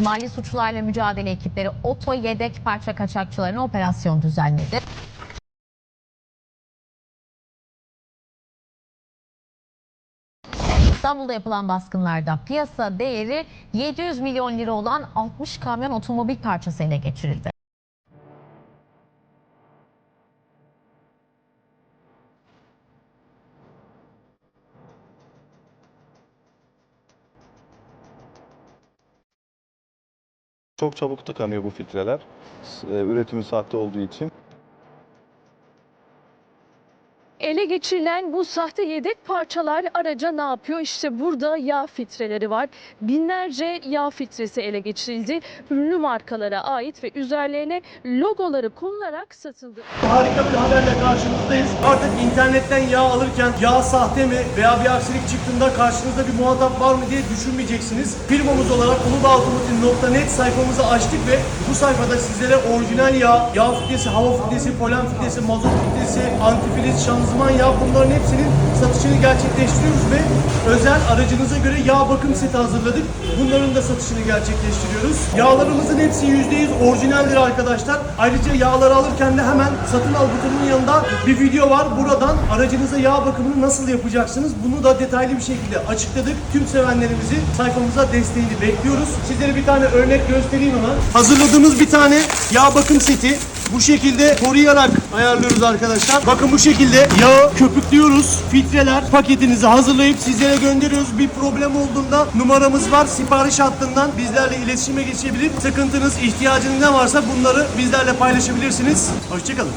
Mali suçlarla mücadele ekipleri oto yedek parça kaçakçılarına operasyon düzenledi. İstanbul'da yapılan baskınlarda piyasa değeri 700 milyon lira olan 60 kamyon otomobil parçası ele geçirildi. Çok çabuk tıkanıyor bu filtreler. E, Üretimi sahte olduğu için. Ele geçirilen bu sahte yedek parçalar araca ne yapıyor? İşte burada yağ filtreleri var. Binlerce yağ filtresi ele geçirildi. Ünlü markalara ait ve üzerlerine logoları konularak satıldı. Harika bir haberle karşınızdayız. Artık internetten yağ alırken yağ sahte mi veya bir aksilik çıktığında karşınızda bir muhatap var mı diye düşünmeyeceksiniz. Firmamız olarak uludağotomotiv.net sayfamızı açtık ve bu sayfada sizlere orijinal yağ, yağ filtresi, hava filtresi, polen filtresi, mazot filtresi, antifriz, şanzıman yağ bunların hepsinin satışını gerçekleştiriyoruz ve özel aracınıza göre yağ bakım seti hazırladık. Bunların da satışını gerçekleştiriyoruz. Yağlarımızın hepsi %100 orijinaldir arkadaşlar. Ayrıca yağları alırken de hemen satın al butonunun yanında bir video var. Buradan aracınıza yağ bakımını nasıl yapacaksınız bunu da detaylı bir şekilde açıkladık. Tüm sevenlerimizi sayfamıza desteğini bekliyoruz. Sizlere bir tane örnek göstereyim hemen. Hazırladığımız bir tane yağ bakım seti. Bu şekilde koruyarak ayarlıyoruz arkadaşlar. Bakın bu şekilde yağı köpüklüyoruz. Filtreler paketinizi hazırlayıp sizlere gönderiyoruz. Bir problem olduğunda numaramız var. Sipariş hattından bizlerle iletişime geçebilir. Sıkıntınız, ihtiyacınız ne varsa bunları bizlerle paylaşabilirsiniz. Hoşçakalın.